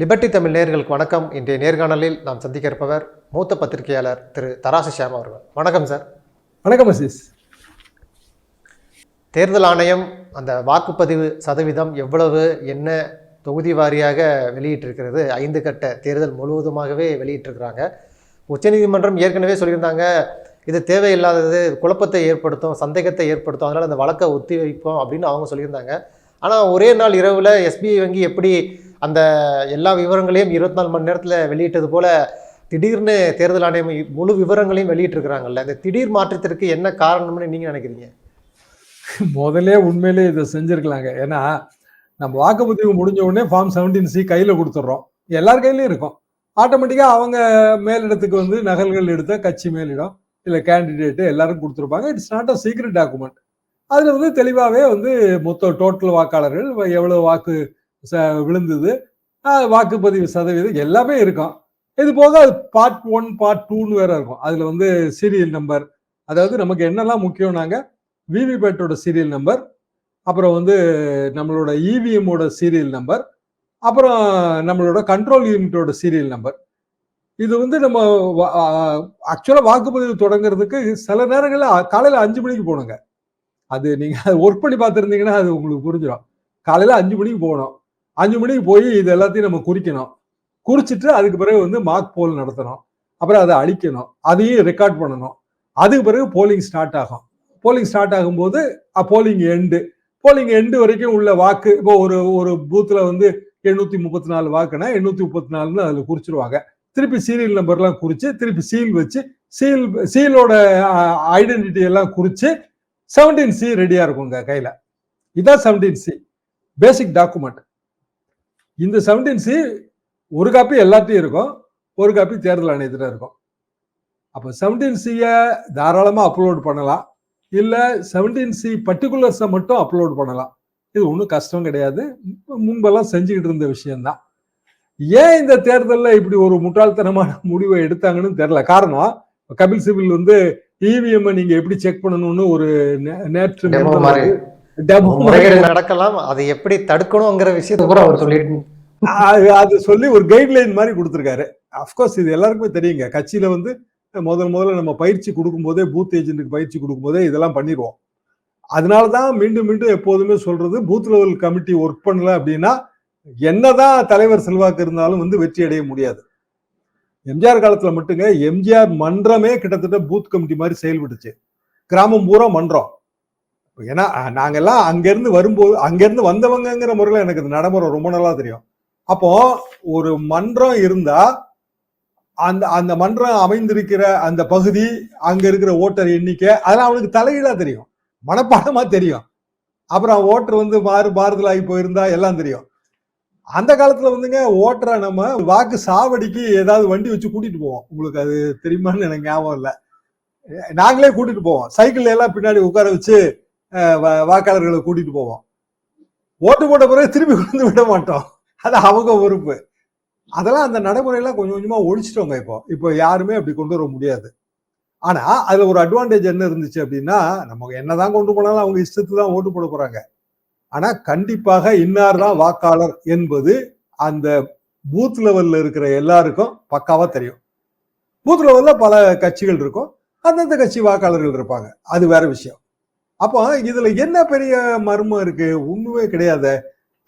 Liberty Tamil நேயர்களுக்கு வணக்கம். இன்றைய நேர்காணலில் நாம் சந்திக்க இருப்பவர் மூத்த பத்திரிகையாளர் திரு தராசு ஷியாம் அவர்கள். வணக்கம் சார். வணக்கம் அசீஸ் தேர்தல் ஆணையம் அந்த வாக்குப்பதிவு சதவீதம் எவ்வளவு என்ன தொகுதி வாரியாக வெளியிட்டிருக்கிறது? ஐந்து கட்ட தேர்தல் முழுவதுமாகவே வெளியிட்டிருக்கிறாங்க. உச்சநீதிமன்றம் ஏற்கனவே சொல்லியிருந்தாங்க இது தேவையில்லாதது குழப்பத்தை ஏற்படுத்தும் சந்தேகத்தை ஏற்படுத்தும் அதனால் அந்த வழக்கை ஒத்தி வைப்போம் அப்படின்னு அவங்க சொல்லியிருந்தாங்க. ஆனால் ஒரே நாள் இரவில் எஸ்பிஐ வங்கி எப்படி அந்த எல்லா விவரங்களையும் இருபத்தி நாலு மணி நேரத்தில் வெளியிட்டது போல திடீர்னு தேர்தல் ஆணையம் முழு விவரங்களையும் வெளியிட்டிருக்கிறாங்கல்ல இந்த திடீர் மாற்றத்திற்கு என்ன காரணம்னு நீங்கள் நினைக்கிறீங்க? முதலே உண்மையிலே இதை செஞ்சுருக்கலாங்க. ஏன்னா நம்ம வாக்குப்பதிவு முடிஞ்ச உடனே ஃபார்ம் செவன்டீன் சி கையில் கொடுத்துட்றோம். எல்லார் கையிலையும் இருக்கும். ஆட்டோமேட்டிக்காக அவங்க மேலிடத்துக்கு வந்து நகல்கள் எடுத்த கட்சி மேலிடம் இல்லை கேண்டிடேட்டு எல்லாரும் கொடுத்துருப்பாங்க. It's not a secret document அதில் வந்து தெளிவாகவே வந்து மொத்த டோட்டல் வாக்காளர்கள் எவ்வளோ வாக்கு விழுந்தது. வாக்குப்பதிவு சதவீதம் எல்லாமே இருக்கும். இது போக அது பார்ட் ஒன் பார்ட் டூன்னு வேற இருக்கும். அதில் வந்து சீரியல் நம்பர் அதாவது நமக்கு என்னெல்லாம் முக்கியம்னாங்க? விவிபேட்டோட சீரியல் நம்பர் அப்புறம் வந்து நம்மளோட இவிஎம்மோட சீரியல் நம்பர் அப்புறம் நம்மளோட கண்ட்ரோல் யூனிட்டோட சீரியல் நம்பர் இது வந்து நம்ம ஆக்சுவலாக வாக்குப்பதிவு தொடங்குறதுக்கு சில நேரங்களில் காலையில் அஞ்சு மணிக்கு போகணுங்க. அது நீங்கள் ஒர்க் பண்ணி பார்த்துருந்தீங்கன்னா அது உங்களுக்கு புரிஞ்சிடும். காலையில் அஞ்சு மணிக்கு போகணும். அஞ்சு மணிக்கு போய் இது எல்லாத்தையும் நம்ம குறிக்கணும். குறிச்சிட்டு அதுக்கு பிறகு வந்து மார்க் போல் நடத்தணும். அப்புறம் அதை அழிக்கணும். அதையும் ரெக்கார்ட் பண்ணணும். அதுக்கு பிறகு போலிங் ஸ்டார்ட் ஆகும். போலிங் ஸ்டார்ட் ஆகும்போது போலிங் எண்டு போலிங் எண்டு வரைக்கும் உள்ள வாக்கு இப்போ ஒரு ஒரு பூத்தில் வந்து எண்ணூற்றி முப்பத்தி நாலு வாக்குனா எண்ணூற்றி முப்பத்தி நாலுன்னு அதில் குறிச்சிருவாங்க. திருப்பி சீரியல் நம்பர்லாம் குறித்து திருப்பி சீல் வச்சு சீல் சீலோட ஐடென்டிட்டி எல்லாம் குறித்து செவன்டீன் சி ரெடியாக இருக்குங்க கையில். இதான் செவன்டீன் சி பேசிக் டாக்குமெண்ட் இந்த செவன்டீன் சி ஒரு காப்பி எல்லாத்தையும் இருக்கும். ஒரு காப்பி தேர்தல் ஆணையத்தில் இருக்கும். அப்போ செவன்டீன் சியை தாராளமாக அப்லோட் பண்ணலாம். இல்லை செவன்டீன் சி பர்டிகுலர்ஸை மட்டும் அப்லோட் பண்ணலாம். இது ஒன்றும் கஷ்டம் கிடையாது. முன்ப- முன்பெல்லாம் செஞ்சுக்கிட்டு இருந்த விஷயம்தான். ஏன் இந்த தேர்தலில் இப்படி ஒரு முட்டாள்தனமான முடிவை எடுத்தாங்கன்னு தெரியல. காரணம் கபில் சிபில் வந்து இவிஎம் நீங்க எப்படி செக் பண்ணணும்னு ஒரு நேற்று முறைகேடு நடக்கலாம் அதை எப்படி தடுக்கணுங்கிற விஷயத்தை கூட அவர் சொல்லிட்டு அது சொல்லி ஒரு கைட்லைன் மாதிரி கொடுத்துருக்காரு. அஃப்கோர்ஸ் இது எல்லாருக்குமே தெரியுங்க. கட்சியில வந்து முதல் முதல்ல நம்ம பயிற்சி கொடுக்கும்போதே பூத் ஏஜென்ட்டுக்கு பயிற்சி கொடுக்கும்போதே இதெல்லாம் பண்ணிடுவோம். அதனால தான் மீண்டும் மீண்டும் எப்போதுமே சொல்றது பூத் லெவல் கமிட்டி ஒர்க் பண்ணல அப்படின்னா என்னதான் தலைவர் செல்வாக்கு இருந்தாலும் வந்து வெற்றி அடைய முடியாது. எம்ஜிஆர் காலத்துல மட்டுங்க எம்ஜிஆர் மன்றமே கிட்டத்தட்ட பூத் கமிட்டி மாதிரி செயல்பட்டுச்சு. கிராமம் பூரா மன்றம். ஏன்னா நாங்கெல்லாம் அங்கேருந்து வரும்போது அங்கேருந்து வந்தவங்கங்கிற முறையில் எனக்கு இந்த நடைமுறை ரொம்ப நல்லா தெரியும். அப்போ ஒரு மன்றம் இருந்தா அந்த அந்த மன்றம் அமைந்திருக்கிற அந்த பகுதி அங்க இருக்கிற ஓட்டர் எண்ணிக்கை அதெல்லாம் அவனுக்கு தலைகீழா தெரியும். மனப்பாடமா தெரியும். அப்புறம் ஓட்டர் வந்து மாறு மாறுதல் ஆகி போயிருந்தா எல்லாம் தெரியும். அந்த காலத்துல வந்துங்க ஓட்டரை நம்ம வாக்கு சாவடிக்கு ஏதாவது வண்டி வச்சு கூட்டிட்டு போவோம். உங்களுக்கு அது தெரியுமான்னு எனக்கு ஞாபகம் இல்லை. நாங்களே கூட்டிட்டு போவோம். சைக்கிள்ல எல்லாம் பின்னாடி உட்கார வச்சு வாக்காளர்களை கூட்டிட்டு போவோம். ஓட்டு போட்ட பிறகு திரும்பி கொண்டு விட மாட்டோம். அது அவங்க பொறுப்பு. அதெல்லாம் அந்த நடைமுறையெல்லாம் கொஞ்சம் கொஞ்சமா ஒழிச்சிட்டோங்க இப்போ. இப்போ யாருமே அப்படி கொண்டு வர முடியாது. ஆனா அதுல ஒரு அட்வான்டேஜ் என்ன இருந்துச்சு அப்படின்னா நம்ம என்னதான் கொண்டு போனாலும் அவங்க இஷ்டத்துக்கு தான் ஓட்டு போட போறாங்க. ஆனா கண்டிப்பாக இன்னார் தான் வாக்காளர் என்பது அந்த பூத் லெவல்ல இருக்கிற எல்லாருக்கும் பக்காவா தெரியும். பூத் லெவல்ல பல கட்சிகள் இருக்கும். அந்தந்த கட்சி வாக்காளர்கள் இருப்பாங்க. அது வேற விஷயம். அப்போ இதுல என்ன பெரிய மர்மம் இருக்கு? ஒண்ணுமே கிடையாது.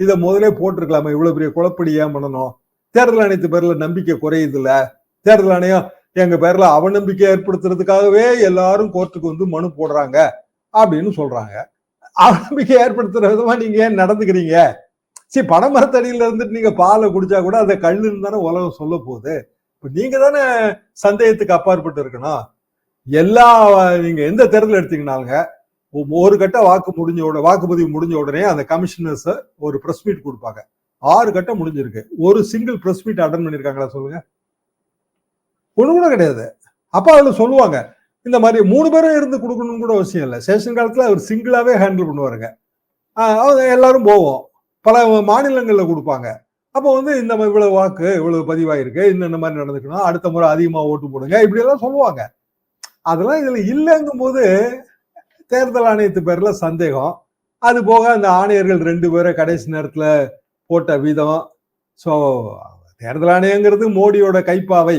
இதை முதலே போட்டிருக்கலாமா. இவ்வளவு பெரிய குழப்படி ஏன் பண்ணணும்? தேர்தல் ஆணையத்து பேர்ல நம்பிக்கை குறையுது இல்ல தேர்தல் ஆணையம் எங்க பேர்ல அவநம்பிக்கை ஏற்படுத்துறதுக்காகவே எல்லாரும் கோர்ட்டுக்கு வந்து மனு போடுறாங்க அப்படின்னு சொல்றாங்க. அவநம்பிக்கை ஏற்படுத்துற விதமா நீங்க ஏன் நடந்துக்கிறீங்க? சரி பனைமரத்தடியில இருந்துட்டு நீங்க பாலை குடிச்சா கூட அதை கல்லுன்னு தானே உலகம் சொல்ல போகுது. இப்ப நீங்க தானே சந்தேகத்துக்கு அப்பாற்பட்டு இருக்கணும். எல்லா நீங்க எந்த தேர்தல் எடுத்தீங்கனாலுங்க ஒரு கட்ட வாக்கு முடிஞ்ச உடனே வாக்குப்பதிவு முடிஞ்ச உடனே அந்த கமிஷனர்ஸ் ஒரு பிரஸ் மீட் கொடுப்பாங்க. ஆறு கட்டம் முடிஞ்சிருக்கு. ஒரு சிங்கிள் பிரஸ் மீட் அட்டன் பண்ணிருக்காங்களா சொல்லுங்க? ஒண்ணு கூட கிடையாது. அப்போ அதில் சொல்லுவாங்க இந்த மாதிரி மூணு பேரும் இருந்து கொடுக்கணும்னு கூட அவசியம் இல்லை. சேஷன் காலத்துல அவர் சிங்கிளாவே ஹேண்டில் பண்ணுவாருங்க. எல்லாரும் போவோம். பல மாநிலங்களில் கொடுப்பாங்க. அப்போ வந்து இந்த மாதிரி இவ்வளவு வாக்கு இவ்வளவு பதிவாயிருக்கு. இந்த இந்த மாதிரி நடந்துக்கணும். அடுத்த முறை அதிகமாக ஓட்டு போடுங்க. இப்படியெல்லாம் சொல்லுவாங்க. அதெல்லாம் இதில் இல்லைங்கும் போது தேர்தல் ஆணையத்து பேர்ல சந்தேகம். அது போக அந்த ஆணையர்கள் ரெண்டு பேரை கடைசி நேரத்துல போட்ட விதம். ஸோ தேர்தல் ஆணையங்கிறது மோடியோட கைப்பாவை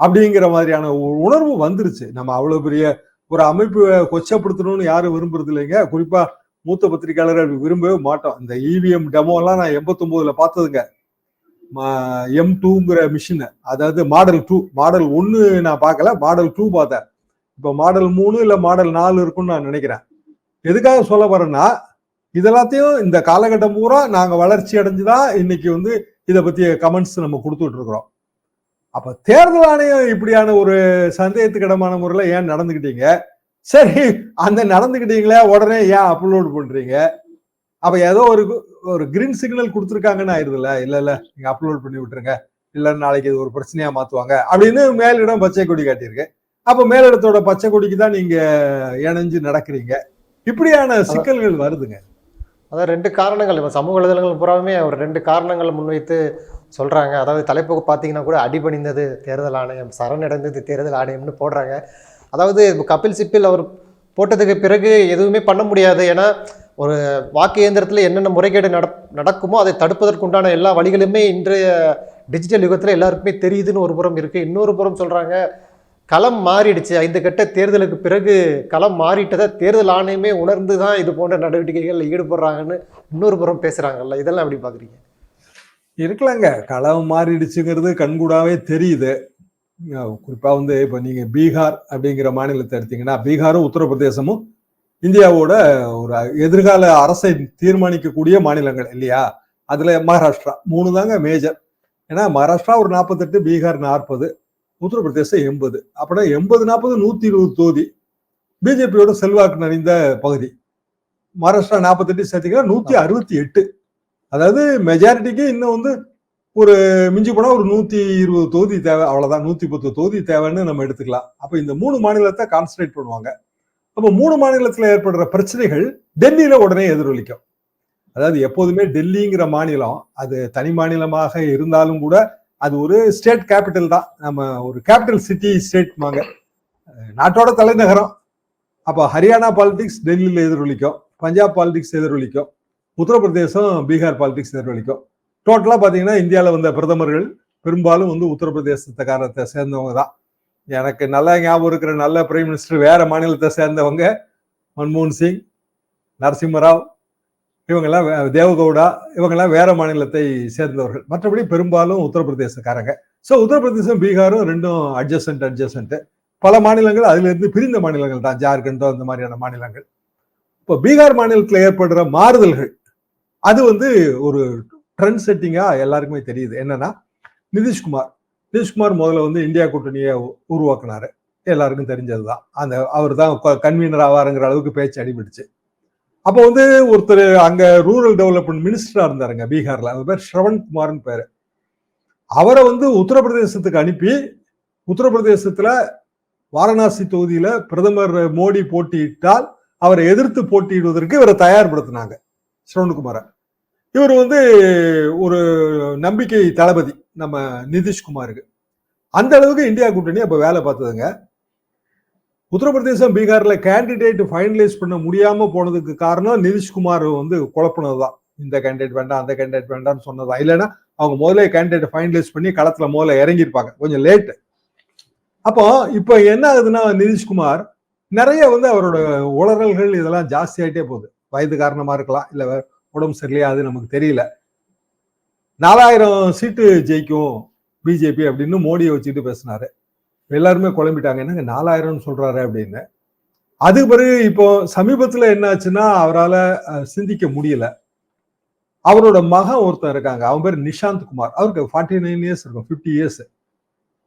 அப்படிங்கிற மாதிரியான உணர்வு வந்துருச்சு. நம்ம அவ்வளவு பெரிய ஒரு அமைப்பு கொச்சப்படுத்தணும்னு யாரும் விரும்புறது இல்லைங்க. குறிப்பா மூத்த பத்திரிகையாளர்கள் விரும்பவே மாட்டோம். இந்த இவிஎம் டெமோ எல்லாம் நான் எண்பத்தொன்பதுல பார்த்ததுங்க. எம் டூங்கிற மிஷின் அதாவது மாடல் டூ மாடல் ஒன்னு நான் பார்க்கல மாடல் டூ பார்த்தேன். இப்போ மாடல் மூணு இல்லை மாடல் நாலு இருக்கும்னு நான் நினைக்கிறேன். எதுக்காக சொல்ல வரேன்னா இதெல்லாத்தையும் இந்த காலகட்டம் பூரா நாங்கள் வளர்ச்சி அடைஞ்சு தான் இன்னைக்கு வந்து இதை பற்றிய கமெண்ட்ஸ் நம்ம கொடுத்துட்டு இருக்கிறோம். அப்போ தேர்தல் ஆணையம் இப்படியான ஒரு சந்தேகத்துக்கிடமான முறையில் ஏன் நடந்துக்கிட்டீங்க? சரி அந்த நடந்துக்கிட்டீங்களே உடனே ஏன் அப்லோடு பண்ணுறீங்க அப்போ ஏதோ ஒரு ஒரு கிரீன் சிக்னல் கொடுத்துருக்காங்கன்னு ஆயிருதுல்ல? இல்லை இல்லை நீங்கள் அப்லோட் பண்ணி விட்டுருங்க. இல்லைன்னு நாளைக்கு இது ஒரு பிரச்சனையாக மாற்றுவாங்க அப்படின்னு மேலிடம் பச்சை கொடி காட்டியிருக்கு. அப்ப மேலிடத்தோட பச்சை கொடிக்கு தான் நீங்க இணைஞ்சு நடக்கிறீங்க. இப்படியான சிக்கல்கள் வருதுங்க. அதாவது ரெண்டு காரணங்கள். இப்போ சமூக வலைதளங்கள் பூராவுமே ஒரு ரெண்டு காரணங்களை முன்வைத்து சொல்கிறாங்க அதாவது தலைப்புக்கு பார்த்தீங்கன்னா கூட அடிபணிந்தது தேர்தல் ஆணையம் சரணடைந்தது தேர்தல் ஆணையம்னு போடுறாங்க. அதாவது இப்ப கபில் சிப்பில் அவர் போட்டதுக்கு பிறகு எதுவுமே பண்ண முடியாது. ஏன்னா ஒரு வாக்கு இயந்திரத்தில் என்னென்ன முறைகேடு நட நடக்குமோ அதை தடுப்பதற்குண்டான எல்லா வழிகளுமே இன்றைய டிஜிட்டல் யுகத்தில் எல்லாருக்குமே தெரியுதுன்னு ஒரு புறம் இருக்குது இன்னொரு புறம் சொல்கிறாங்க களம் மாறிடுச்சு. ஐந்து கட்ட தேர்தலுக்கு பிறகு களம் மாறிட்டதை தேர்தல் ஆணையமே உணர்ந்து தான் இது போன்ற நடவடிக்கைகளில் ஈடுபடுறாங்கன்னு இன்னொரு புறம் பேசுகிறாங்கல்ல இதெல்லாம் எப்படி பார்க்குறீங்க? இருக்கலாங்க. களம் மாறிடுச்சுங்கிறது கண்கூடாவே தெரியுது. குறிப்பாக வந்து இப்போ நீங்கள் பீகார் அப்படிங்கிற மாநிலத்தை எடுத்தீங்கன்னா பீகாரும் உத்தரப்பிரதேசமும் இந்தியாவோட ஒரு எதிர்கால அரசை தீர்மானிக்கக்கூடிய மாநிலங்கள் இல்லையா? அதில் மகாராஷ்டிரா மூணு தாங்க மேஜர் ஏன்னா மகாராஷ்டிரா ஒரு நாற்பத்தெட்டு பீகார் நாற்பது. உத்தரப்பிரதேசம் எண்பது. அப்படின்னா எண்பது நாற்பது நூத்தி இருபது தொகுதி. பிஜேபியோட செல்வாக்கு நிறைந்த பகுதி. மகாராஷ்டிரா நாற்பத்தெட்டு சேர்த்தீங்கன்னா நூத்தி அறுபத்தி எட்டு அதாவது மெஜாரிட்டிக்கு இன்னும் வந்து ஒரு மிஞ்சி போனால் ஒரு நூத்தி இருபது தொகுதி தேவை. அவ்வளவுதான் நூத்தி பத்து தொகுதி தேவைன்னு நம்ம எடுத்துக்கலாம். அப்போ இந்த மூணு மாநிலத்தை கான்சன்ட்ரேட் பண்ணுவாங்க. அப்போ மூணு மாநிலத்தில் ஏற்படுற பிரச்சனைகள் டெல்லியில உடனே எதிரொலிக்கும். அதாவது எப்போதுமே டெல்லிங்கிற மாநிலம் அது தனி மாநிலமாக இருந்தாலும் கூட அது ஒரு ஸ்டேட் கேபிட்டல் தான். நம்ம ஒரு கேபிட்டல் சிட்டி ஸ்டேட்மாங்க நாட்டோட தலைநகரம். அப்போ ஹரியானா பாலிடிக்ஸ் டெல்லியில் எதிரொலிக்கும். பஞ்சாப் பாலிடிக்ஸ் எதிரொலிக்கும். உத்தரப்பிரதேசம் பீகார் பாலிடிக்ஸ் எதிரொலிக்கும். டோட்டலாக பார்த்தீங்கன்னா இந்தியாவில் வந்த பிரதமர்கள் பெரும்பாலும் வந்து உத்தரப்பிரதேசத்துக்காரத்தை சேர்ந்தவங்க தான். எனக்கு நல்லா ஞாபகம் இருக்கிற நல்ல பிரைம் மினிஸ்டர் வேற மாநிலத்தை சேர்ந்தவங்க மன்மோகன் சிங் நரசிம்மராவ் இவங்கெல்லாம் தேவகவுடா இவங்கெல்லாம் வேற மாநிலத்தை சேர்ந்தவர்கள். மற்றபடி பெரும்பாலும் உத்தரப்பிரதேசக்காரங்க. ஸோ உத்தரப்பிரதேசம் பீகாரும் ரெண்டும் அட்ஜஸ்டன்ட் அட்ஜசன்ட் பல மாநிலங்கள் அதிலிருந்து பிரிந்த மாநிலங்கள் தான். ஜார்க்கண்டோ அந்த மாதிரியான மாநிலங்கள். இப்போ பீகார் மாநிலத்தில் ஏற்படுற மாறுதல்கள் அது வந்து ஒரு ட்ரெண்ட் செட்டிங்காக எல்லாருக்குமே தெரியுது. என்னன்னா நிதிஷ்குமார். நிதிஷ்குமார் முதல்ல வந்து இந்தியா கூட்டணியை உருவாக்குனாரு. எல்லாருக்கும் தெரிஞ்சது தான் அந்த அவர் தான் கன்வீனர் ஆவாருங்கிற அளவுக்கு பேச்சு அடிபட்டுச்சு. அப்போ வந்து ஒருத்தர் அங்க ரூரல் டெவலப்மெண்ட் மினிஸ்டரா இருந்தாருங்க பீகார்ல. அவர் பேர் ஸ்ரவன் குமார்னு பேரு. அவரை வந்து உத்தரப்பிரதேசத்துக்கு அனுப்பி உத்தரப்பிரதேசத்துல வாரணாசி தொகுதியில பிரதமர் மோடி போட்டியிட்டால் அவரை எதிர்த்து போட்டியிடுவதற்கு இவரை தயார்படுத்தினாங்க ஸ்ரவண்குமாரை இவர் வந்து ஒரு நம்பிக்கை தளபதி நம்ம நிதிஷ்குமாருக்கு. அந்த அளவுக்கு இந்தியா கூட்டணி அப்போ வேலை பார்த்ததுங்க. உத்தரப்பிரதேசம் பீகார்ல கேண்டிடேட் ஃபைனலைஸ் பண்ண முடியாம போனதுக்கு காரணம் நிதிஷ்குமார் வந்து குழப்பினதுதான் இந்த கேண்டிடேட் வேண்டாம் அந்த கேண்டிடேட் வேண்டாம்னு சொன்னதா இல்லைன்னா அவங்க முதல்ல கேண்டிடேட் ஃபைனலைஸ் பண்ணி களத்துல முதல்ல இறங்கியிருப்பாங்க. கொஞ்சம் லேட் அப்போ இப்போ என்ன ஆகுதுன்னா நிதிஷ்குமார் நிறைய வந்து அவரோட உளறல்கள் இதெல்லாம் ஜாஸ்தி போகுது. வயது காரணமா இருக்கலாம் இல்லை உடம்பு சரியில்லையா அது நமக்கு தெரியல. நாலாயிரம் சீட்டு ஜெயிக்கும் பிஜேபி அப்படின்னு மோடியை வச்சுக்கிட்டு பேசினாரு. எல்லாருமே குழம்பிட்டாங்க. என்னங்க நாலாயிரம்னு சொல்றாரு அப்படின்னு. அதுக்கு பிறகு இப்போ சமீபத்துல என்னாச்சுன்னா அவரால் சிந்திக்க முடியல. அவரோட மகன் ஒருத்தன் இருக்காங்க. அவன் பேர் நிஷாந்த் குமார். அவருக்கு ஃபார்ட்டி நைன் இயர்ஸ் இருக்கும் ஃபிஃப்டி இயர்ஸ்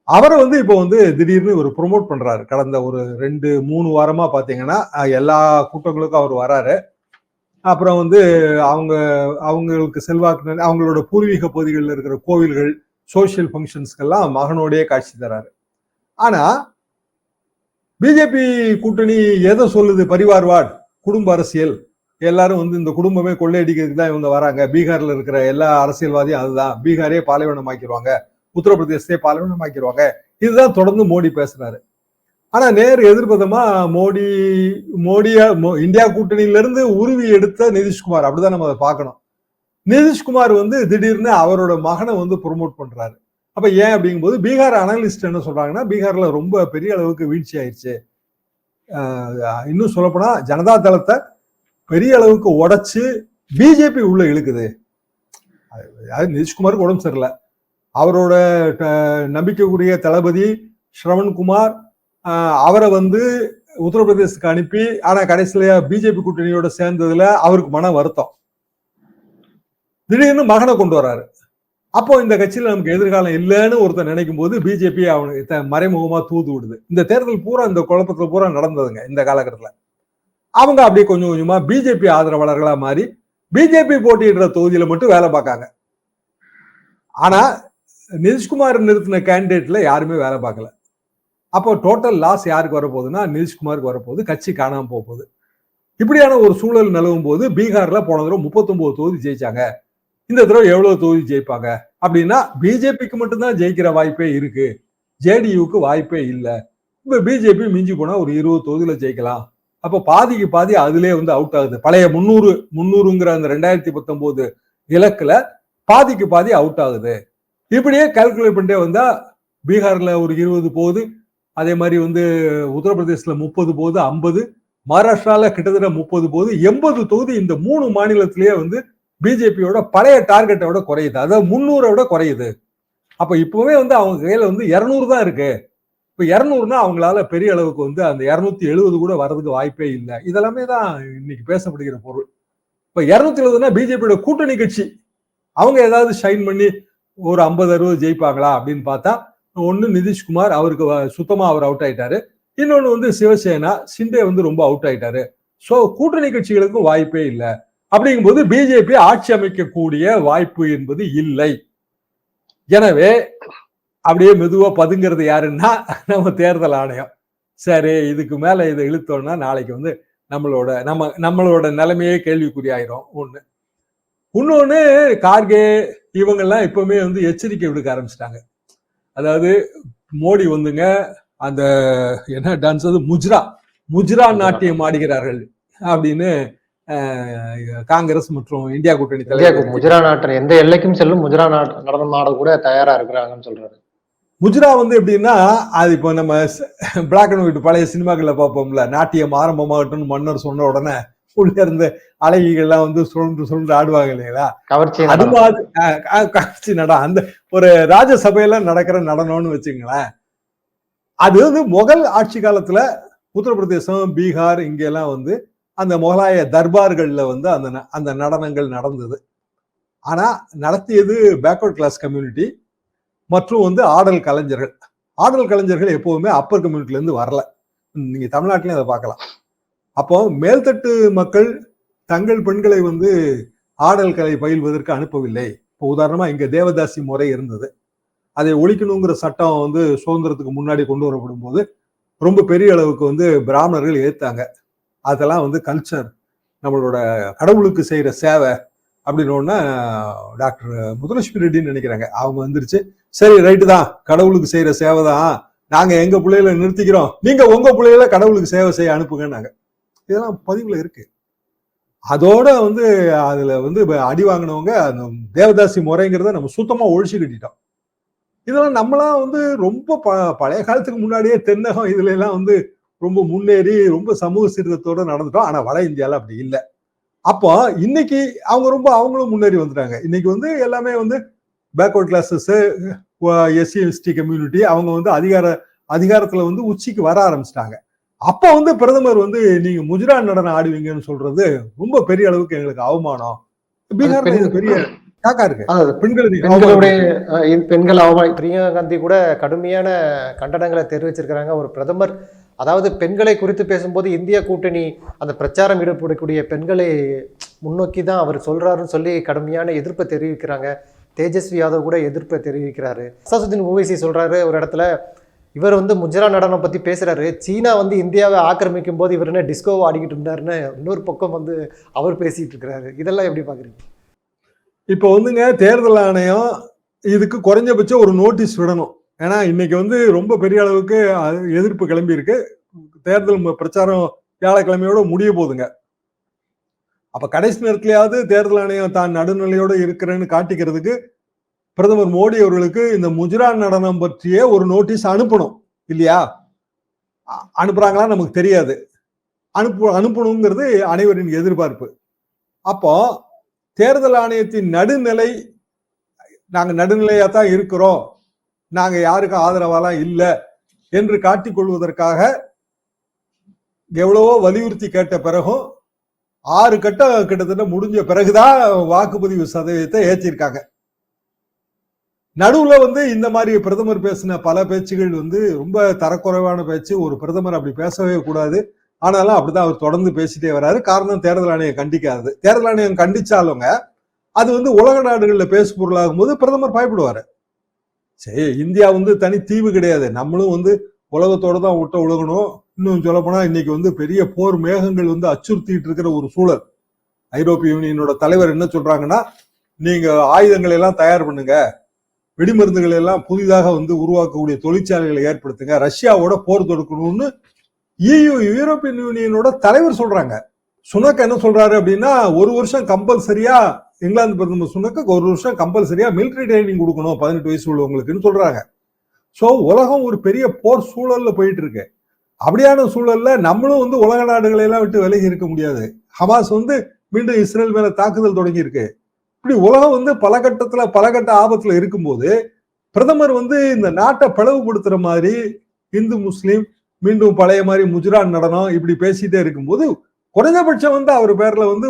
அவரை வந்து இப்போ வந்து திடீர்னு ஒரு ப்ரொமோட் பண்றாரு. கடந்த ஒரு ரெண்டு மூணு வாரமா பாத்தீங்கன்னா எல்லா கூட்டங்களுக்கும் அவர் வராரு. அப்புறம் வந்து அவங்க அவங்களுக்கு செல்வாக்கு அவங்களோட பூர்வீக பகுதிகளில் இருக்கிற கோவில்கள் சோஷியல் ஃபங்க்ஷன்ஸ்க்கெல்லாம் மகனோடையே காட்சி தராரு. ஆனா பிஜேபி கூட்டணி எதை சொல்லுது? பரிவார் வார்டு குடும்ப அரசியல். எல்லாரும் வந்து இந்த குடும்பமே கொள்ளையடிக்கிறதுக்கு தான் இவங்க வராங்க. பீகார்ல இருக்கிற எல்லா அரசியல்வாதியும் அதுதான். பீகாரே பாலைவனமாக்கிடுவாங்க உத்தரப்பிரதேசத்தையே பாலைவனமாக்கிடுவாங்க இதுதான் தொடர்ந்து மோடி பேசுறாரு. ஆனா நேர் எதிர்பதமா மோடி மோடியா மோ- இந்தியா கூட்டணியில இருந்து உருவி எடுத்த நிதிஷ்குமார். அப்படிதான் நம்ம அதை பார்க்கணும். நிதிஷ்குமார் வந்து திடீர்னு அவரோட மகனை வந்து ப்ரொமோட் பண்றாரு. அப்ப ஏன் அப்படிங்கும்போது பீகார் அனலிஸ்ட் என்ன சொல்றாங்கன்னா பீகார்ல ரொம்ப பெரிய அளவுக்கு வீழ்ச்சி ஆயிடுச்சு இன்னும் சொல்லப்போனா ஜனதா தளத்தை பெரிய அளவுக்கு உடைச்சு பிஜேபி உள்ள இழுக்குது. அது நிதிஷ்குமாருக்கு உடம்பு சரியில்லை. அவரோட நம்பிக்கைக்குரிய தளபதி ஸ்ரவண்குமார் அவரை வந்து உத்தரப்பிரதேசத்துக்கு அனுப்பி ஆனால் கடைசியில பிஜேபி கூட்டணியோட சேர்ந்ததுல அவருக்கு மன வருத்தம். திடீர்னு மகனை கொண்டு வராரு. அப்போ இந்த கட்சியில நமக்கு எதிர்காலம் இல்லைன்னு ஒருத்தர் நினைக்கும் போது பிஜேபி அவனுக்கு மறைமுகமா தூது விடுது. இந்த தேர்தல் பூரா இந்த குழப்பத்துல பூரா நடந்ததுங்க இந்த காலகட்டத்தில். அவங்க அப்படியே கொஞ்சம் கொஞ்சமா பிஜேபி ஆதரவாளர்களா மாறி பிஜேபி போட்டியிடுற தொகுதியில மட்டும் வேலை பார்க்காங்க. ஆனா நிதிஷ்குமார் நிறுத்தின கேண்டிடேட்ல யாருமே வேலை பார்க்கல. அப்போ டோட்டல் லாஸ் யாருக்கு வரப்போகுதுன்னா நிதிஷ்குமாருக்கு வரப்போகுது கட்சி காணாம போகுது இப்படியான ஒரு சூழல் நிலவும் போது பீகார்ல போன தடவை முப்பத்தொன்பது தொகுதி ஜெயிச்சாங்க. இந்த தடவை எவ்வளவு தொகுதி ஜெயிப்பாங்க? அப்படின்னா பிஜேபிக்கு மட்டும்தான் ஜெயிக்கிற வாய்ப்பே இருக்கு. ஜேடியுக்கு வாய்ப்பே இல்லை. இப்ப பிஜேபி மிஞ்சி போனா ஒரு இருபது தொகுதியில ஜெயிக்கலாம். அப்போ பாதிக்கு பாதி அதுலயே வந்து அவுட் ஆகுது. பழைய முந்நூறு முந்நூறுங்கிற அந்த ரெண்டாயிரத்தி பத்தொன்பது இலக்குல பாதிக்கு பாதி அவுட் ஆகுது. இப்படியே கால்குலேட் பண்ணிட்டே வந்தா பீகார்ல ஒரு இருபது போகுது. அதே மாதிரி வந்து உத்தரப்பிரதேசத்துல முப்பது போகுது ஐம்பது. மகாராஷ்டிரால கிட்டத்தட்ட முப்பது போகுது. எண்பது தொகுதி இந்த மூணு மாநிலத்திலேயே வந்து பிஜேபியோட பழைய டார்கெட்டை விட குறையுது. அதாவது முந்நூறை விட குறையுது. அப்போ இப்போவே வந்து அவங்க கையில் வந்து இரநூறு தான் இருக்கு. இப்போ இரநூறுனா அவங்களால பெரிய அளவுக்கு வந்து அந்த இரநூத்தி எழுபது கூட வர்றதுக்கு வாய்ப்பே இல்லை. இதெல்லாமே தான் இன்னைக்கு பேசப்படுகிற பொருள். இப்போ இரநூத்தி எழுபதுனா பிஜேபியோட கூட்டணி கட்சி. அவங்க ஏதாவது ஷைன் பண்ணி ஒரு ஐம்பது அறுபது ஜெயிப்பாங்களா அப்படின்னு பார்த்தா ஒன்று நிதிஷ்குமார் அவருக்கு வ- அவர் அவுட் ஆயிட்டாரு. இன்னொன்று வந்து சிவசேனா சிண்டே வந்து ரொம்ப அவுட் ஆயிட்டாரு. ஸோ கூட்டணி கட்சிகளுக்கும் வாய்ப்பே இல்லை. அப்படிங்கும்போது பிஜேபி ஆட்சி அமைக்கக்கூடிய வாய்ப்பு என்பது இல்லை. எனவே அப்படியே மெதுவா பதுங்கிறது யாருன்னா நம்ம தேர்தல் ஆணையம். சரி இதுக்கு மேல இதை இழுத்தோம்னா நாளைக்கு வந்து நம்மளோட நம்ம நம்மளோட நிலைமையே கேள்விக்குறி ஆயிரும். ஒண்ணு. இன்னொன்னு கார்கே இவங்கெல்லாம் இப்பவுமே வந்து எச்சரிக்கை விடுக்க ஆரம்பிச்சிட்டாங்க. அதாவது மோடி வந்துங்க அந்த என்ன டான்ஸ் அது? முஜ்ரா முஜ்ரா. நாட்டியம் ஆடுகிறார்கள் அப்படின்னு காங்கிரஸ் மற்றும் இந்தியா கூட்டணி தலைவர். முஜரா நாட்டு எந்த எல்லைக்கும் செல்லும் முஜரா நாட்டு நடனம் ஆட கூட தயாரா இருக்கிறாங்கன்னு சொல்றாரு. முஜ்ரா வந்து எப்படின்னா அது இப்போ நம்ம பிளாக் அண்ட் ஒயிட் பழைய சினிமாக்கள்ல பார்ப்போம்ல நாட்டியம் ஆரம்பமாகட்டும்னு மன்னர் சொன்ன உடனே உள்ள இருந்த அழகிகள்லாம் வந்து சுழன்று சுழன்று ஆடுவாங்க இல்லைங்களா? கவர்ச்சி அது. மாதிரி காட்சி நடம் அந்த ஒரு ராஜசபையில நடக்கிற நடனம்னு வச்சுங்களேன். அது வந்து முகல் ஆட்சி காலத்துல உத்தரப்பிரதேசம் பீகார் இங்கெல்லாம் வந்து அந்த முகலாய தர்பார்களில் வந்து அந்த ந- அந்த நடனங்கள் நடந்தது. ஆனால் நடத்தியது பேக்வர்ட் கிளாஸ் கம்யூனிட்டி மற்றும் வந்து ஆடல் கலைஞர்கள். ஆடல் கலைஞர்கள் எப்போவுமே அப்பர் கம்யூனிட்டிலேருந்து வரல. நீங்கள் தமிழ்நாட்டிலையும் அதை பார்க்கலாம். அப்போ மேல்தட்டு மக்கள் தங்கள் பெண்களை வந்து ஆடல் கலை பயில்வதற்கு அனுப்பவில்லை. இப்போ உதாரணமாக இங்கே தேவதாசி முறை இருந்தது. அதை ஒழிக்கணுங்கிற சட்டம் வந்து சுதந்திரத்துக்கு முன்னாடி கொண்டு வரப்படும் போது ரொம்ப பெரிய அளவுக்கு வந்து பிராமணர்கள் ஏற்றாங்க அதெல்லாம் வந்து கல்ச்சர் நம்மளோட கடவுளுக்கு செய்கிற சேவை அப்படின்னோடனே டாக்டர் முதலட்சுமி ரெட்டின்னு நினைக்கிறாங்க. அவங்க வந்துருச்சு. சரி ரைட்டு தான். கடவுளுக்கு செய்கிற சேவை தான். நாங்கள் எங்கள் பிள்ளைகளை நிறுத்திக்கிறோம். நீங்கள் உங்கள் பிள்ளைகளை கடவுளுக்கு சேவை செய்ய அனுப்புங்கன்னாங்க. இதெல்லாம் பதிவில் இருக்கு. அதோட வந்து அதில் வந்து அடி வாங்கினவங்க அந்த தேவதாசி முறைங்கிறத நம்ம சுத்தமாக ஒழிச்சு கட்டிட்டோம். இதெல்லாம் நம்மளாம் வந்து ரொம்ப ப பழைய காலத்துக்கு முன்னாடியே தென்னகம் இதுல எல்லாம் வந்து ரொம்ப முன்னேறி ரொம்ப சமூக சீர்திருத்தத்தோட நடந்துட்டோம். ஆனா வட இந்தியால அப்படி இல்லை. அப்போ இன்னைக்கு அவங்க ரொம்ப அவங்களும் முன்னேறி வந்துட்டாங்க. இன்னைக்கு வந்து எல்லாமே வந்து backward classes SC ST community அவங்க வந்து அதிகார அதிகாரத்துல வந்து உச்சிக்கு வர ஆரம்பிச்சிட்டாங்க. அப்ப வந்து பிரதமர் வந்து நீங்க முஜ்ரா நடனம் ஆடுவீங்கன்னு சொல்றது ரொம்ப பெரிய அளவுக்கு எங்களுக்கு அவமானம். பீகார்ல பெரிய பெண்களை நீங்க பெண்களுடைய அவமானப்படுத்துறீங்க. அஹ், இது பெண்கள் அவமானி பிரியங்கா காந்தி கூட கடுமையான கண்டனங்களை தெரிவிச்சிருக்கிறாங்க. ஒரு பிரதமர் அதாவது பெண்களை குறித்து பேசும்போது இந்திய கூட்டணி அந்த பிரச்சாரம் ஈடுபடக்கூடிய பெண்களை முன்னோக்கி தான் அவர் சொல்கிறாருன்னு சொல்லி கடுமையான எதிர்ப்பை தெரிவிக்கிறாங்க. தேஜஸ்வி யாதவ் கூட எதிர்ப்பை தெரிவிக்கிறாரு. அசாசுதீன் ஓவைசி சொல்கிறாரு ஒரு இடத்துல இவர் வந்து முஜரா நடனம் பற்றி பேசுகிறாரு சீனா வந்து இந்தியாவை ஆக்கிரமிக்கும் போது இவர் என்ன டிஸ்கோவை ஆடிக்கிட்டு இருந்தாருன்னு இன்னொரு பக்கம் வந்து அவர் பேசிகிட்டு இருக்கிறாரு. இதெல்லாம் எப்படி பார்க்குறீங்க இப்போ வந்துங்க தேர்தல் ஆணையம் இதுக்கு குறைஞ்சபட்சம் ஒரு நோட்டீஸ் விடணும். ஏன்னா இன்னைக்கு வந்து ரொம்ப பெரிய அளவுக்கு எதிர்ப்பு கிளம்பி இருக்கு தேர்தல் பிரச்சாரம் வியாழக்கிழமையோட முடிய போகுதுங்க அப்ப கடைசி நேரத்திலேயாவது தேர்தல் ஆணையம் தான் நடுநிலையோட இருக்கிறேன்னு காட்டிக்கிறதுக்கு பிரதமர் மோடி அவர்களுக்கு இந்த முஜரான் நடனம் பற்றிய ஒரு நோட்டீஸ் அனுப்பணும் இல்லையா? அனுப்புறாங்களா நமக்கு தெரியாது. அனுப்பு அனுப்பணுங்கிறது அனைவரின் எதிர்பார்ப்பு. அப்போ தேர்தல் ஆணையத்தின் நடுநிலை நாங்கள் நடுநிலையாக தான் இருக்கிறோம். நாங்க யாருக்கும் ஆதரவாலாம் இல்லை என்று காட்டிக் கொள்வதற்காக எவ்வளவோ வலியுறுத்தி கேட்ட பிறகும் ஆறு கட்டம் கிட்டத்தட்ட முடிஞ்ச பிறகுதான் வாக்குப்பதிவு சதவீதத்தை ஏற்றிருக்காங்க நடுவுல வந்து இந்த மாதிரி பிரதமர் பேசின பல பேச்சுகள் வந்து ரொம்ப தரக்குறைவான பேச்சு ஒரு பிரதமர் அப்படி பேசவே கூடாது. ஆனாலும் அப்படிதான் அவர் தொடர்ந்து பேசிட்டே வராரு. காரணம் தேர்தல் ஆணையம் கண்டிக்காது. தேர்தல் ஆணையம் கண்டிச்சாலுங்க அது வந்து உலக நாடுகளில் பேசு பொருளாகும் போது பிரதமர் பயப்படுவாரு. சரி இந்தியா வந்து தனி தீவு கிடையாது. நம்மளும் வந்து உலகத்தோட தான் ஒட்ட உலகணும் இன்னும் சொல்லப்போனா இன்னைக்கு வந்து பெரிய போர் மேகங்கள் வந்து அச்சுறுத்திட்டு இருக்கிற ஒரு சூழல். ஐரோப்பிய யூனியனோட தலைவர் என்ன சொல்றாங்கன்னா நீங்க ஆயுதங்களை எல்லாம் தயார் பண்ணுங்க. வெடிமருந்துகளை எல்லாம் புதிதாக வந்து உருவாக்கக்கூடிய தொழிற்சாலைகளை ஏற்படுத்துங்க. ரஷ்யாவோட போர் தொடுக்கணும்னு EU யூரோப்பியன் யூனியனோட தலைவர் சொல்றாங்க. சுனக் என்ன சொல்றாரு அப்படின்னா ஒரு வருஷம் கம்பல்சரியா இங்கிலாந்து பிரதமர் சுனக்கு ஒரு வருஷம் கம்பல்சரியா மிலிட்டரி ட்ரைனிங் கொடுக்கணும் பதினெட்டு வயசு உள்ளவங்களுக்குன்னு சொல்றாங்க. ஸோ உலகம் ஒரு பெரிய போர் சூழல்ல போயிட்டு இருக்கு அப்படியான சூழல்ல நம்மளும் வந்து உலக நாடுகளை எல்லாம் விட்டு விலகி இருக்க முடியாது. ஹமாஸ் வந்து மீண்டும் இஸ்ரேல் மேல தாக்குதல் தொடங்கி இருக்கு இப்படி உலகம் வந்து பல கட்டத்துல பல கட்ட ஆபத்துல இருக்கும்போது பிரதமர் வந்து இந்த நாட்டை பிளவுபடுத்துற மாதிரி இந்து முஸ்லீம் மீண்டும் பழைய மாதிரி முஜரான் நடனம் இப்படி பேசிட்டே இருக்கும்போது குறைஞ்சபட்சம் வந்து அவர் பேர்ல வந்து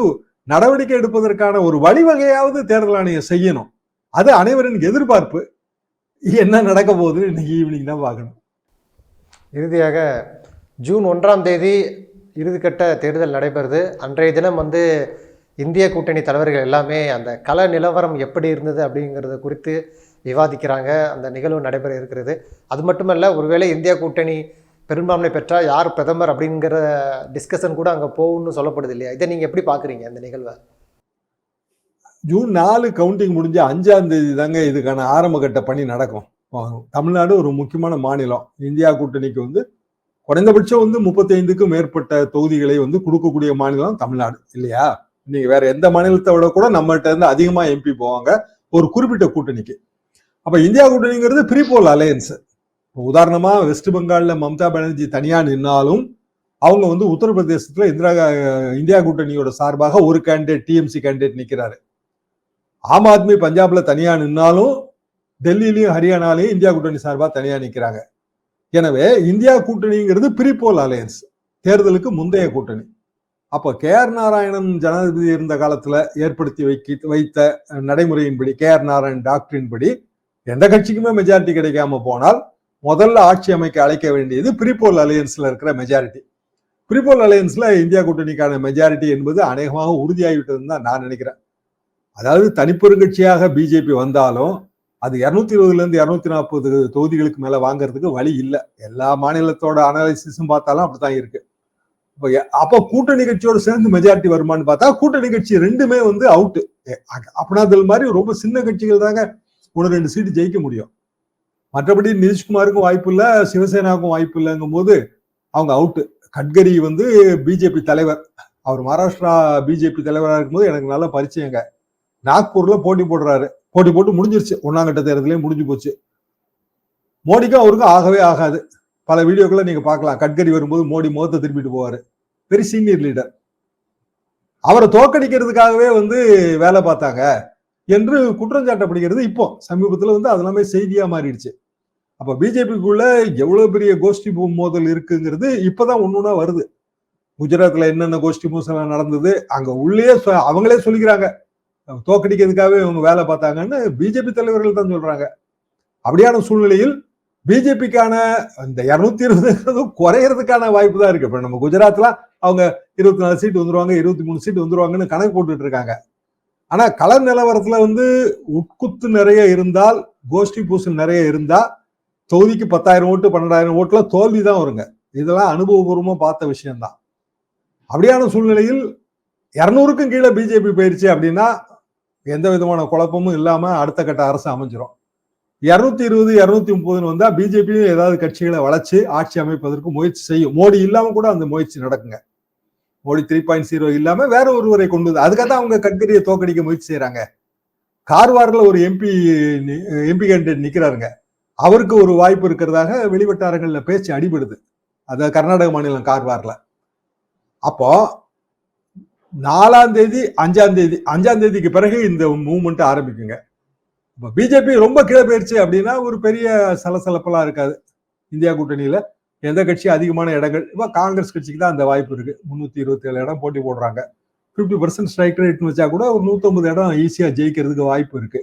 நடவடிக்கை எடுப்பதற்கான ஒரு வழிவகையாவது தேர்தல் ஆணையம் செய்யணும். அது அனைவரின் எதிர்பார்ப்பு. என்ன நடக்க போகுது இன்னைக்கு ஈவினிங் தான் பார்க்கணும். இறுதியாக ஜூன் ஒன்றாம் தேதி இறுதிக்கட்ட தேர்தல் நடைபெறுது. அன்றைய தினம் வந்து இந்திய கூட்டணி தலைவர்கள் எல்லாமே அந்த கல நிலவரம் எப்படி இருந்தது அப்படிங்கிறது குறித்து விவாதிக்கிறாங்க. அந்த நிகழ்வு நடைபெற இருக்கிறது. அது மட்டுமல்ல ஒருவேளை இந்தியா கூட்டணி பெரும்பான்மை பெற்றால் யார் பிரதமர் அப்படிங்கிற டிஸ்கஷன் கூட அங்கே போகும்னு சொல்லப்படுது இல்லையா? இதை நீங்கள் எப்படி பார்க்குறீங்க அந்த நிகழ்வை? ஜூன் நாலு கவுண்டிங் முடிஞ்ச அஞ்சாம் தேதி தாங்க இதுக்கான ஆரம்ப கட்ட பணி நடக்கும். தமிழ்நாடு ஒரு முக்கியமான மாநிலம். இந்தியா கூட்டணிக்கு வந்து குறைந்தபட்சம் வந்து முப்பத்தைந்துக்கும் மேற்பட்ட தொகுதிகளை வந்து கொடுக்கக்கூடிய மாநிலம் தமிழ்நாடு இல்லையா? நீங்க வேற எந்த மாநிலத்தை விட கூட நம்மகிட்ட இருந்து அதிகமா எம்பி போவாங்க ஒரு குறிப்பிட்ட கூட்டணிக்கு. அப்ப இந்தியா கூட்டணிங்கிறது ப்ரீபோல் அலையன்ஸ் உதாரணமா வெஸ்ட் பெங்கால்ல மம்தா பானர்ஜி தனியா நின்னாலும் அவங்க வந்து உத்தரப்பிரதேசத்துல இந்திரா இந்தியா கூட்டணியோட சார்பாக ஒரு கேண்டிடேட் டிஎம்சி கேண்டிடேட் நிற்கிறாரு ஆம் ஆத்மி பஞ்சாப்ல தனியா நின்னாலும் டெல்லியிலையும் ஹரியானாலையும் இந்தியா கூட்டணி சார்பாக தனியா நிற்கிறாங்க எனவே இந்தியா கூட்டணிங்கிறது பிரிபோல் அலையன்ஸ் தேர்தலுக்கு முந்தைய கூட்டணி. அப்போ கே ஆர் நாராயணன் ஜனாதிபதி இருந்த காலத்தில் ஏற்படுத்தி வைக்க வைத்த நடைமுறையின்படி கே ஆர் நாராயண் டாக்டரின் படி எந்த கட்சிக்குமே மெஜாரிட்டி கிடைக்காம போனால் முதல்ல ஆட்சி அமைக்க அழைக்க வேண்டியது பிரிபோல் அலையன்ஸ்ல இருக்கிற மெஜாரிட்டி பிரிபோல் அலையன்ஸ்ல இந்தியா கூட்டணிக்கான மெஜாரிட்டி என்பது அநேகமாக உறுதியாகிவிட்டதுன்னு தான் நான் நினைக்கிறேன். அதாவது தனிப்பெருங்கட்சியாக பிஜேபி வந்தாலும் அது இரநூத்தி இருபதுல இருந்து நாற்பது தொகுதிகளுக்கு மேல வாங்குறதுக்கு வழி இல்லை. எல்லா மாநிலத்தோட அனாலிசிஸும் பார்த்தாலும் அப்படித்தான் இருக்கு. இப்போ அப்போ அப்ப கூட்டணி கட்சியோட சேர்ந்து மெஜாரிட்டி வருமான்னு பார்த்தா கூட்டணி கட்சி ரெண்டுமே வந்து அவுட்டு அப்படின்னா மாதிரி ரொம்ப சின்ன கட்சிகள் தாங்க ஒன்று ரெண்டு சீட்டு ஜெயிக்க முடியும். மற்றபடி நிதிஷ்குமாருக்கும் வாய்ப்பு இல்லை சிவசேனாவுக்கும் வாய்ப்பு இல்லைங்கும் போது அவங்க அவுட்டு கட்கரி வந்து பிஜேபி தலைவர். அவர் மகாராஷ்டிரா பிஜேபி தலைவராக இருக்கும்போது எனக்கு நல்ல பரிச்சயங்க. நாக்பூர்ல போட்டி போடுறாரு. போட்டி போட்டு முடிஞ்சிருச்சு. ஒன்னாங்கட்ட தேர்தலே முடிஞ்சு போச்சு. மோடிக்கும் அவருக்கும் ஆகவே ஆகாது. பல வீடியோக்களை நீங்க பார்க்கலாம். கட்கரி வரும்போது மோடி முகத்தை திருப்பிட்டு போவாரு. பெரிய சீனியர் லீடர் அவரை தோக்கடிக்கிறதுக்காகவே வந்து வேலை பார்த்தாங்க. என்று குற்றம் சாட்டப்படுகிறது இப்போ சமீபத்தில் வந்து அது எல்லாமே செய்தியா மாறிடுச்சு. அப்ப பிஜேபிக்குள்ள எவ்வளவு பெரிய கோஷ்டி பூ மோதல் இருக்குங்கிறது இப்பதான் ஒண்ணுனா வருது. குஜராத்ல என்னென்ன கோஷ்டி மோசம் நடந்தது அங்க உள்ளே அவங்களே சொல்லிக்கிறாங்க. தோக்கடிக்கிறதுக்காகவே இவங்க வேலை பார்த்தாங்கன்னு பிஜேபி தலைவர்கள் தான் சொல்றாங்க. அப்படியான சூழ்நிலையில் பிஜேபிக்கான இந்த இருநூத்தி இருபது குறையிறதுக்கான வாய்ப்பு தான் இருக்கு. இப்ப நம்ம குஜராத்ல அவங்க இருபத்தி நாலு சீட் வந்துருவாங்க இருபத்தி மூணு சீட் வந்துருவாங்கன்னு கணக்கு போட்டுட்டு இருக்காங்க. ஆனா கள நிலவரத்துல வந்து உட்குத்து நிறைய இருந்தால் கோஷ்டி பூசல் நிறைய இருந்தா தொகுதிக்கு பத்தாயிரம் ஓட்டு பன்னெண்டாயிரம் ஓட்டுல தோல்வி தான் வருங்க. இதெல்லாம் அனுபவபூர்வமா பார்த்த விஷயம்தான். அப்படியான சூழ்நிலையில் இரநூறுக்கும் கீழே பிஜேபி போயிடுச்சு அப்படின்னா எந்த விதமான குழப்பமும் இல்லாம அடுத்த கட்ட அரசு அமைஞ்சிரும். இருநூத்தி இருபது இருநூத்தி முப்பதுன்னு வந்தா பிஜேபியும் ஏதாவது கட்சிகளை வளர்ச்சி ஆட்சி அமைப்பதற்கு முயற்சி செய்யும். மோடி இல்லாம கூட அந்த முயற்சி நடக்குங்க. மோடி த்ரீ பாயிண்ட் ஜீரோ இல்லாம வேற ஒருவரை கொண்டு வந்து அதுக்காக தான் அவங்க கட்கரியை தோக்கடிக்க முயற்சி செய்யறாங்க கார்வார்ல ஒரு எம்பி எம்பி கேண்டிடேட் நிக்கிறாருங்க. அவருக்கு ஒரு வாய்ப்பு இருக்கிறதாக வெளிவட்டாரங்கள்ல பேச்சு அடிபடுது. அது கர்நாடக மாநிலம் கார்வார்ல. அப்போ நாலாம் தேதி அஞ்சாம் தேதி அஞ்சாம் தேதிக்கு பிறகு இந்த மூவ்மெண்ட் ஆரம்பிக்குங்க. இப்போ பிஜேபி ரொம்ப கீழே போயிடுச்சு அப்படின்னா ஒரு பெரிய சலசலப்பெல்லாம் இருக்காது. இந்தியா கூட்டணியில. எந்த கட்சி அதிகமான இடங்கள் இப்போ காங்கிரஸ் கட்சிக்கு தான் அந்த வாய்ப்பு இருக்கு. முன்னூத்தி இருபத்தி ஏழு இடம் போட்டி போடுறாங்க. ஃபிஃப்டி பர்சன்ட் ஸ்ட்ரைக் ரேட்னு வச்சா கூட ஒரு நூற்றம்பது இடம் ஈஸியாக ஜெயிக்கிறதுக்கு வாய்ப்பு இருக்கு.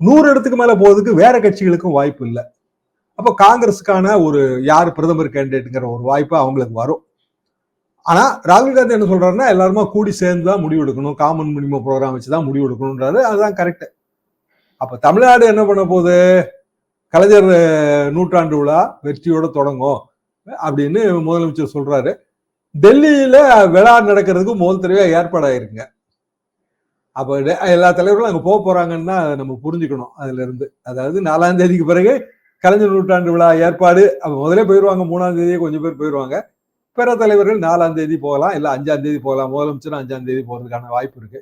நூறு இடத்துக்கு மேலே போகிறதுக்கு வேற கட்சிகளுக்கும் வாய்ப்பு இல்லை. அப்போ காங்கிரஸுக்கான ஒரு யார் பிரதமர் கேண்டிடேட்டுங்கிற ஒரு வாய்ப்பு அவங்களுக்கு வரும். ஆனால் ராகுல் காந்தி என்ன சொல்றாருன்னா எல்லாருமா கூடி சேர்ந்து தான் முடிவு எடுக்கணும். காமன் மினிமம் ப்ரோக்ராம் வச்சு தான் முடிவு எடுக்கணுன்றாரு அதுதான் கரெக்ட் அப்போ தமிழ்நாடு என்ன பண்ண போகுது? கலைஞர் நூற்றாண்டு விழா வெற்றியோட தொடங்கும். அப்படின்னு முதலமைச்சர் சொல்றாரு. டெல்லியில விழா நடக்கிறதுக்கு முதல் தடவையா ஏற்பாடாயிருக்குங்க. அப்ப எல்லா தலைவர்களும் அங்க போக போறாங்கன்னா நம்ம புரிஞ்சுக்கணும் அதுல இருந்து அதாவது நாலாம் தேதிக்கு பிறகு கலைஞர் நூற்றாண்டு விழா ஏற்பாடு அப்ப முதலே போயிருவாங்க மூணாம் தேதியே கொஞ்சம் பேர் போயிருவாங்க. பிற தலைவர்கள் நாலாம் தேதி போகலாம் இல்ல அஞ்சாம் தேதி போகலாம் முதலமைச்சர் அஞ்சாம் தேதி போறதுக்கான வாய்ப்பு இருக்கு.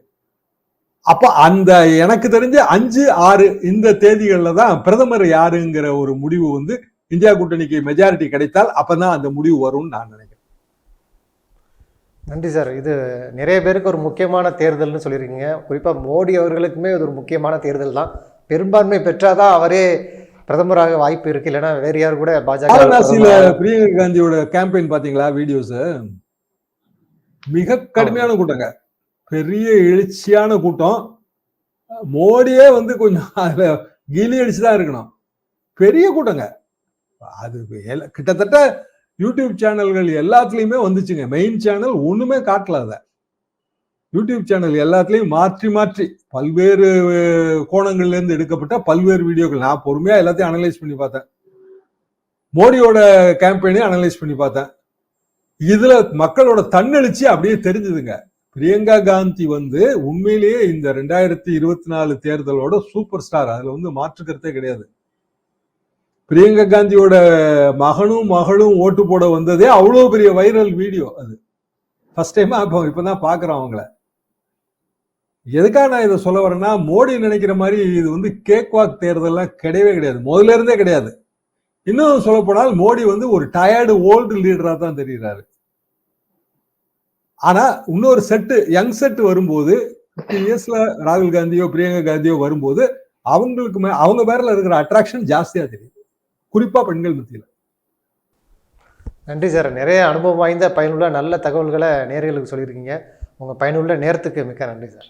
அப்ப அந்த எனக்கு தெரிஞ்ச அஞ்சு ஆறு இந்த தேதிகள்ல தான் பிரதமர் யாருங்கிற ஒரு முடிவு வந்து இந்தியா கூட்டணிக்கு மெஜாரிட்டி கிடைத்தால் அப்பதான் அந்த முடிவு வரும்னு நான் நினைக்கிறேன். நன்றி சார். இது நிறைய பேருக்கு ஒரு முக்கியமான தேர்தல்னு சொல்லியிருக்கீங்க. குறிப்பாக மோடி அவர்களுக்குமே இது ஒரு முக்கியமான தேர்தல் தான். பெரும்பான்மை பெற்றாதான் அவரே பிரதமராக வாய்ப்பு இருக்கு. இல்லைன்னா வேறு யார் கூட பாஜக பிரியங்கா காந்தியோட கேம்பெயின் பாத்தீங்களா வீடியோஸ் மிக கடுமையான கூட்டங்க. பெரிய எழுச்சியான கூட்டம். மோடியே வந்து கொஞ்சம் அதுல கிலி அடிச்சுதான் இருக்கணும். பெரிய கூட்டங்க. அது கிட்டத்தட்ட யூடியூப் சேனல்கள் எல்லாத்துலேயுமே வந்துச்சுங்க. மெயின் சேனல் ஒன்றுமே காட்டல அதை. யூடியூப் சேனல் எல்லாத்துலேயும் மாற்றி மாற்றி பல்வேறு கோணங்கள்லேருந்து எடுக்கப்பட்ட பல்வேறு வீடியோக்கள். நான் பொறுமையாக எல்லாத்தையும் அனலைஸ் பண்ணி பார்த்தேன். மோடியோட கேம்பெயினையும் அனலைஸ் பண்ணி பார்த்தேன். இதில் மக்களோட தன்னெழுச்சி அப்படியே தெரிஞ்சுதுங்க. பிரியங்கா காந்தி வந்து உண்மையிலேயே இந்த ரெண்டாயிரத்தி இருபத்தி நாலு தேர்தலோட சூப்பர் ஸ்டார் அதில் வந்து மாற்றுக்கிறதே கிடையாது. பிரியங்கா காந்தியோட மகனும் மகளும் ஓட்டு போட வந்ததே அவ்வளோ பெரிய வைரல் வீடியோ அது. ஃபர்ஸ்ட் டைமா இப்போ இப்பதான் பாக்குறோம் அவங்கள. எதுக்காக நான் இதை சொல்ல வரேன்னா மோடி நினைக்கிற மாதிரி இது வந்து கேக் வாக் தேர்தல்லாம் கிடையவே கிடையாது. முதல்ல இருந்தே கிடையாது. இன்னும் சொல்ல போனால் மோடி வந்து ஒரு டயர்டு ஓல்டு லீடரா தான் தெரிகிறாரு ஆனா இன்னொரு செட்டு யங் செட்டு வரும்போது இயர்ஸ்ல ராகுல் காந்தியோ பிரியங்கா காந்தியோ வரும்போது அவங்களுக்கு மே- அவங்க பேரில் இருக்கிற அட்ராக்ஷன் ஜாஸ்தியா தெரியும். குறிப்பாக பெண்கள் மத்தியில். நன்றி சார். நிறைய அனுபவம் வாய்ந்த பயனுள்ள நல்ல தகவல்களை நேர்களுக்கு சொல்லியிருக்கீங்க. உங்கள் பயனுள்ள நேரத்துக்கு மிக்க நன்றி சார்.